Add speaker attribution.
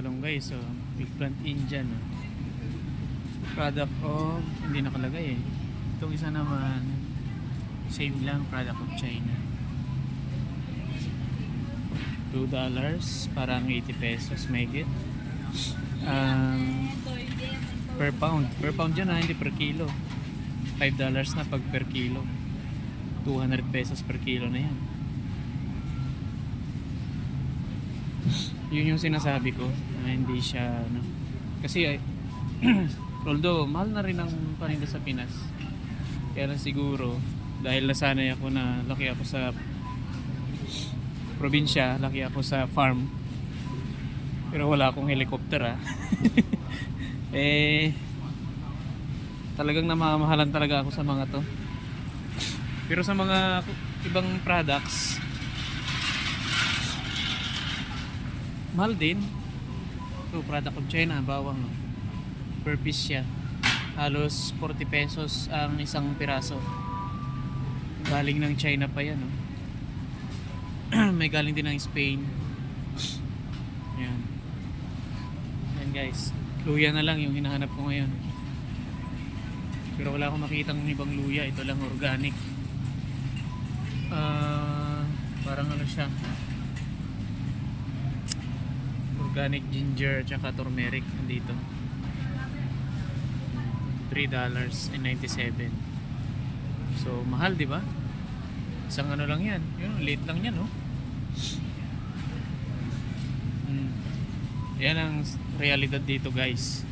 Speaker 1: Kalunggay, so eggplant Indian. Oh. Product of, hindi nakalagay eh. Itong isa naman, same lang, product of China. $2 parang 80 pesos may Um, per pound. Per pound yan ha, hindi per kilo. $5 na pag per kilo. 200 pesos per kilo na yan. Yun yung sinasabi ko na hindi siya ano. Kasi ay although mahal na rin ang paninda sa Pinas. Kaya lang siguro dahil nasanay ako na laki ako sa probinsya, laki ako sa farm. Pero wala akong helicopter ah. eh talagang namamahalan talaga ako sa mga to. Pero sa mga ibang products mahal din. Ito, product of China, bawang. Per piece siya. Halos 40 pesos ang isang piraso. Galing ng China pa yan. No? May galing din ng Spain. Yan. Yan guys. Luya na lang yung hinahanap ko ngayon. Pero wala akong makitang ibang luya. Ito lang organic. Ah, parang ano siya. Organic ginger tsaka turmeric nandito. $3.97. So, mahal, di ba? Isang ano lang yan. Yun, late lang yan, oh. Mm. Yan ang realidad dito, guys.